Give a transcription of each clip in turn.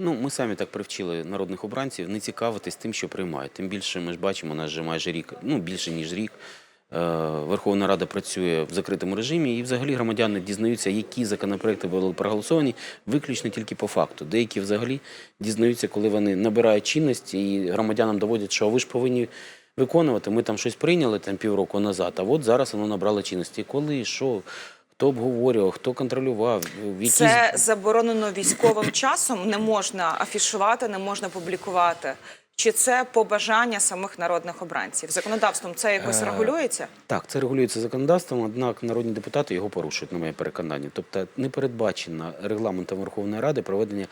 Ну, ми самі так привчили народних обранців не цікавитись тим, що приймають. Тим більше ми ж бачимо, у нас вже майже рік, ну більше ніж рік. е, Верховна Рада працює в закритому режимі, і взагалі громадяни дізнаються, які законопроекти були проголосовані, виключно тільки по факту. Деякі взагалі дізнаються, коли вони набирають чинності, і громадянам доводять, що ви ж повинні виконувати. Ми там щось прийняли там півроку назад, а от зараз воно набрало чинності. Коли, що, хто обговорював, хто контролював, які Це заборонено військовим часом, не можна афішувати, не можна публікувати. Чи це побажання самих народних обранців? Законодавством це якось Е, регулюється? Так, це регулюється законодавством, однак народні депутати його порушують, на моє переконання. Тобто не передбачено регламентом Верховної Ради проведення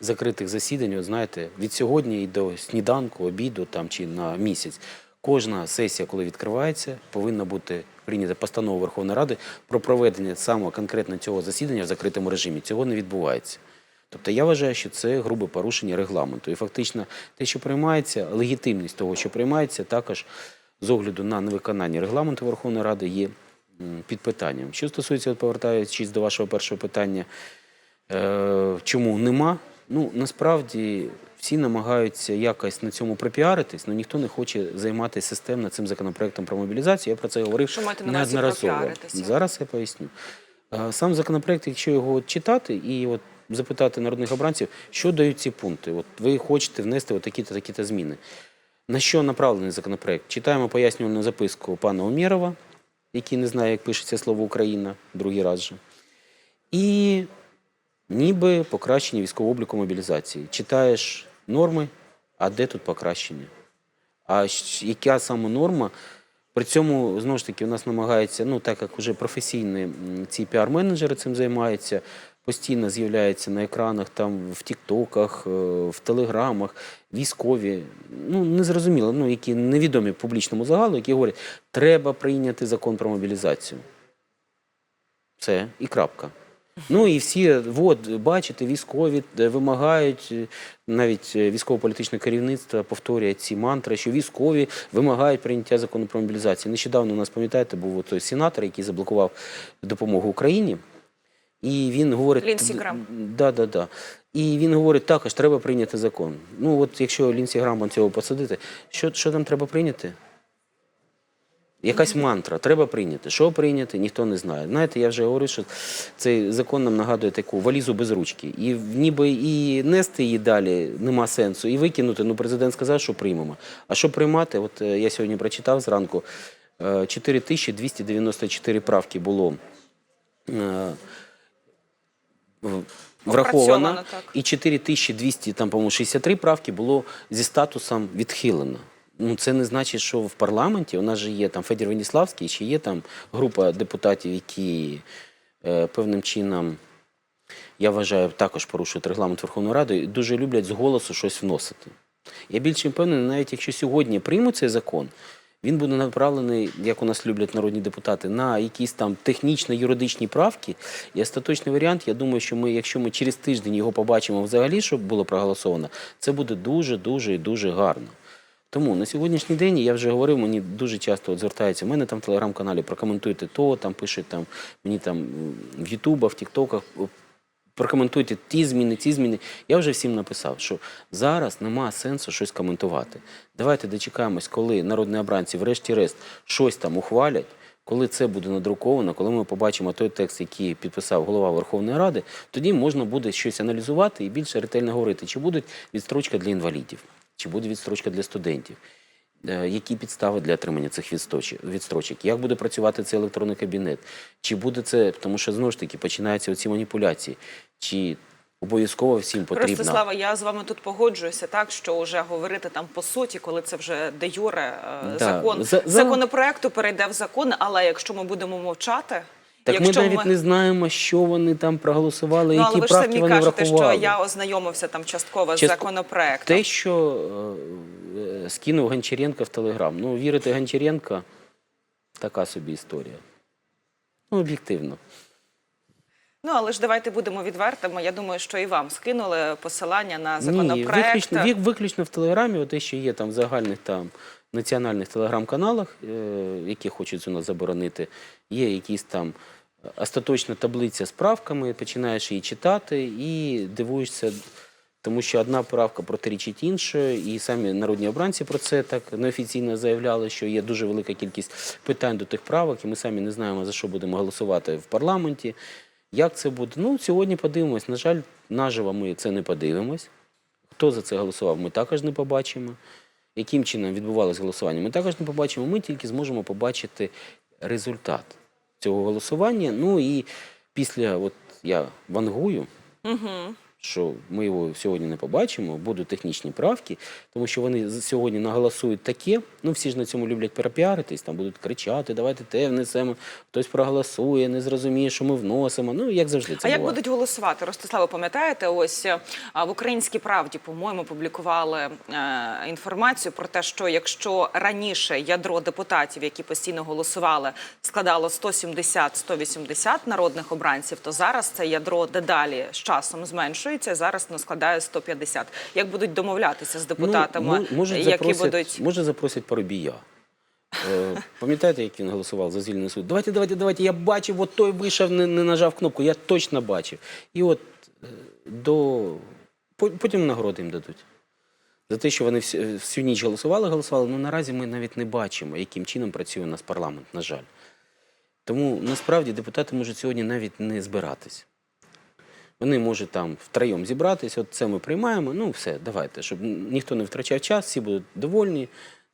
закритих засідань. Знаєте, від сьогодні і до сніданку, обіду там чи на місяць. Кожна сесія, коли відкривається, повинна бути прийнята постанова Верховної Ради про проведення саме конкретно цього засідання в закритому режимі. Цього не відбувається. Тобто я вважаю, що це грубе порушення регламенту. І фактично те, що приймається, легітимність того, що приймається, також з огляду на невиконання регламенту Верховної Ради є під питанням. Що стосується, повертаючись до вашого першого питання, е, чому нема? Ну насправді всі намагаються якось на цьому пропіаритись, але ніхто не хоче займатися системно цим законопроектом про мобілізацію. Я про це говорив Що маєте неодноразово. Зараз я поясню. Е, Сам законопроект, якщо його от читати і от запитати народних обранців, що дають ці пункти. От ви хочете внести такі-то такі-то зміни. На що направлений законопроект? Читаємо пояснювальну записку пана Умєрова, який не знає, як пишеться слово Україна, другий раз же. І ніби покращення військового обліку мобілізації. Читаєш норми, а де тут покращення? А яка саме норма? При цьому, знову ж таки, у нас намагається, ну так як вже професійні ці піар-менеджери цим займаються, постійно з'являються на екранах, там в Тіктоках, е, в Телеграмах, військові, ну незрозуміло, ну які невідомі публічному загалу, які говорять, треба прийняти закон про мобілізацію. Все, і крапка. Ну і всі, от, бачите, військові е, вимагають, е, навіть е, військово-політичне керівництво повторює ці мантри, що військові вимагають прийняття закону про мобілізацію. Нещодавно у нас, пам'ятаєте, був той сенатор, який заблокував допомогу Україні. І він говорить, Лінсі Грам. Да, да, да. І він говорить, також треба прийняти закон. Ну от якщо Лінсі Грамон цього посадити, що, що там треба прийняти? Якась мантра, треба прийняти. Що прийняти, ніхто не знає. Знаєте, я вже говорив, що цей закон нам нагадує таку валізу без ручки. І ніби і нести її далі нема сенсу, і викинути. Ну, президент сказав, що приймемо. А що приймати? От е, я сьогодні прочитав зранку, е, 4294 правки було е, враховано, і 4200, там, по-моєму, 63 правки було зі статусом відхилено. Ну, це не значить, що в парламенті у нас же є там Федір Веніславський, чи є там група депутатів, які е, певним чином, я вважаю, також порушують регламент Верховної Ради і дуже люблять з голосу щось вносити. Я більше впевнений, навіть якщо сьогодні приймуть цей закон, він буде направлений, як у нас люблять народні депутати, на якісь там технічно-юридичні правки. І остаточний варіант, я думаю, що ми, якщо ми через тиждень його побачимо взагалі, щоб було проголосовано, це буде дуже, дуже і дуже гарно. Тому на сьогоднішній день я вже говорив, мені дуже часто от звертаються. У мене там в телеграм-каналі прокоментуйте то, там пишуть там мені там в Ютубах, в Тіктоках. Прокоментуйте ті зміни, ті зміни. Я вже всім написав, що зараз нема сенсу щось коментувати. Давайте дочекаємось, коли народні обранці, врешті-решт, щось там ухвалять. Коли це буде надруковано, коли ми побачимо той текст, який підписав голова Верховної Ради, тоді можна буде щось аналізувати і більше ретельно говорити, чи будуть відстрочка для інвалідів, чи буде відстрочка для студентів, е, які підстави для отримання цих відстрочок, як буде працювати цей електронний кабінет, чи буде це, тому що знову ж таки починаються оці маніпуляції, чи обов'язково всім потрібно. Ростислава, я з вами тут погоджуюся, так що вже говорити там по суті, коли це вже де юре е, Да. закон За- за- законопроекту перейде в закон. Але якщо ми будемо мовчати, Так ми якщо навіть не знаємо, що вони там проголосували, ну, але які ви ж правки самі вони кажете, врахували. що я ознайомився там частково з Частко- законопроектом. Те, що е, е, скинув Гончаренко в Телеграм. Ну, вірити Гончаренко – така собі історія. Ну, об'єктивно. Ну але ж давайте будемо відвертими. Я думаю, що і вам скинули посилання на Ні, законопроект. виключно, вик- виключно в Телеграмі, от те, що є там в загальних там національних телеграм-каналах, е, які хочуть у нас заборонити, є якісь там остаточна таблиця з правками, починаєш її читати і дивуєшся Тому що одна правка протирічить іншої, і самі народні обранці про це так неофіційно заявляли, що є дуже велика кількість питань до тих правок, і ми самі не знаємо, за що будемо голосувати в парламенті. Як це буде? Ну, сьогодні подивимось. На жаль, наживо ми це не подивимось. Хто за це голосував, ми також не побачимо. Яким чином відбувалось голосування, ми також не побачимо. Ми тільки зможемо побачити результат цього голосування. Ну і після, от я вангую, що ми його сьогодні не побачимо, будуть технічні правки, тому що вони сьогодні наголосують таке. Ну всі ж на цьому люблять перепіаритись, там будуть кричати, давайте те внесемо, хтось проголосує, не зрозуміє, що ми вносимо. Ну як завжди це А як будуть голосувати? Ростиславе, пам'ятаєте, ось е, в Українській правді, по-моєму, публікували е, інформацію про те, що якщо раніше ядро депутатів, які постійно голосували, складало 170-180 народних обранців, то зараз це ядро дедалі з часом зменшується. Зараз воно складає 150. Як будуть домовлятися з депутатами, Ну, які запросять, будуть може запросять Парубія. Е, Пам'ятаєте, як він голосував за звільнений суд? Давайте, давайте, давайте. Я бачив, от той вийшов, не, не нажав кнопку. Я точно бачив. І от е, до потім нагороди їм дадуть. За те, що вони всю, всю ніч голосували, голосували. Ну наразі ми навіть не бачимо, яким чином працює у нас парламент, на жаль. Тому насправді депутати можуть сьогодні навіть не збиратись. Вони можуть там втроєм зібратись, от це ми приймаємо, ну все, давайте, щоб ніхто не втрачав час, всі будуть довольні,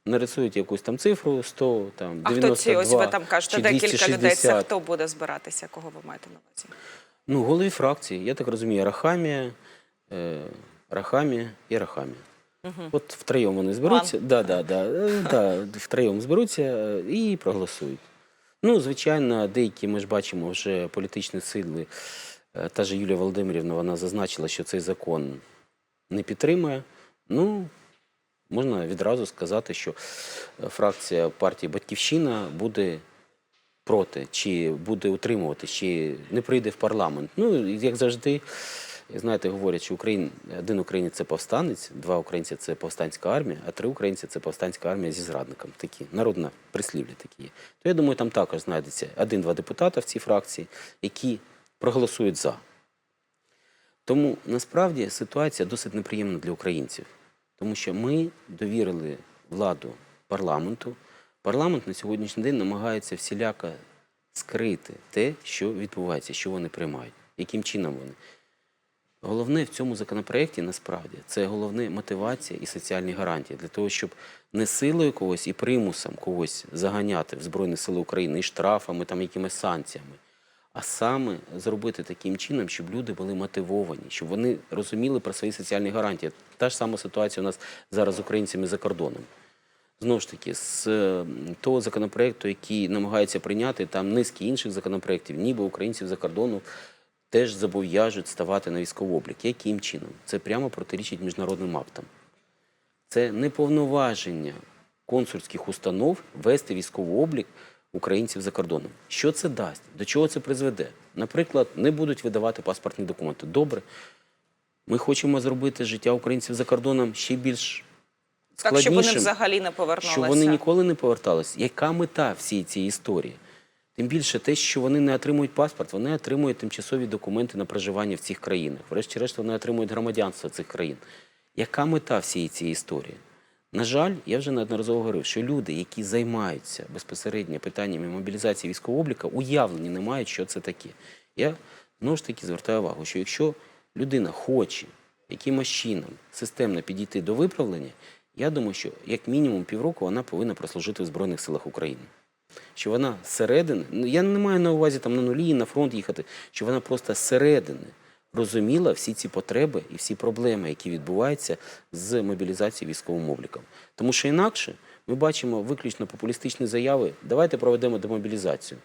нарисують якусь там цифру 100, там, а 92, хто ці ось ви там кажете декілька людей? Це хто буде збиратися? Кого ви маєте на увазі? Ну, голові фракції, я так розумію, Рахамія, е, Рахамія і Рахамія. От втроєм вони зберуться, да, да, да, е, да, втроєм зберуться е, і проголосують. Ну, звичайно, деякі ми ж бачимо вже політичні сили. Е, Та ж Юлія Володимирівна вона зазначила, що цей закон не підтримує. Ну, можна відразу сказати, що е, фракція партії Батьківщина буде проти, чи буде утримувати, чи не прийде в парламент. Ну, як завжди, знаєте, говорять, що Україн, один українець це повстанець, два українці це повстанська армія, а три українці це повстанська армія зі зрадником. Такі народна прислів'я такі є. То я думаю, там також знайдеться один-два депутата в цій фракції, які проголосують за. Тому насправді ситуація досить неприємна для українців, тому що ми довірили владу парламенту. Парламент на сьогоднішній день намагається всіляко скрити те, що відбувається, що вони приймають, яким чином вони. Головне в цьому законопроекті насправді це головне мотивація і соціальні гарантії для того, щоб не силою когось і примусом когось заганяти в Збройні Сили України і штрафами, там якимись санкціями, а саме зробити таким чином, щоб люди були мотивовані, щоб вони розуміли про свої соціальні гарантії. Та ж сама ситуація у нас зараз з українцями за кордоном. Знову ж таки, з е, того законопроекту, який намагаються прийняти, там низки інших законопроєктів, ніби українців за кордону теж зобов'яжуть ставати на військовий облік. Яким чином? Це прямо протирічить міжнародним актам. Це неповноваження консульських установ вести військовий облік українців за кордоном. Що це дасть? До чого це призведе? Наприклад, не будуть видавати паспортні документи. Добре, ми хочемо зробити життя українців за кордоном ще більш Так, щоб вони взагалі не повернулися. що вони ніколи не повертались. Яка мета всієї цієї історії? Тим більше те, що вони не отримують паспорт, вони отримують тимчасові документи на проживання в цих країнах. Врешті-решт, вони отримують громадянство цих країн. Яка мета всієї цієї історії? На жаль, я вже неодноразово говорив, що люди, які займаються безпосередньо питаннями мобілізації військового обліка, уявлення не мають, що це таке. Я знову ж таки звертаю увагу, що якщо людина хоче якимось чином системно підійти до виправлення, я думаю, що як мінімум півроку вона повинна прослужити в Збройних силах України. Що вона зсередини, ну я не маю на увазі там на нулі, на фронт їхати, що вона просто зсередини розуміла всі ці потреби і всі проблеми, які відбуваються з мобілізацією військовим обліком. Тому що інакше ми бачимо виключно популістичні заяви. Давайте проведемо демобілізацію.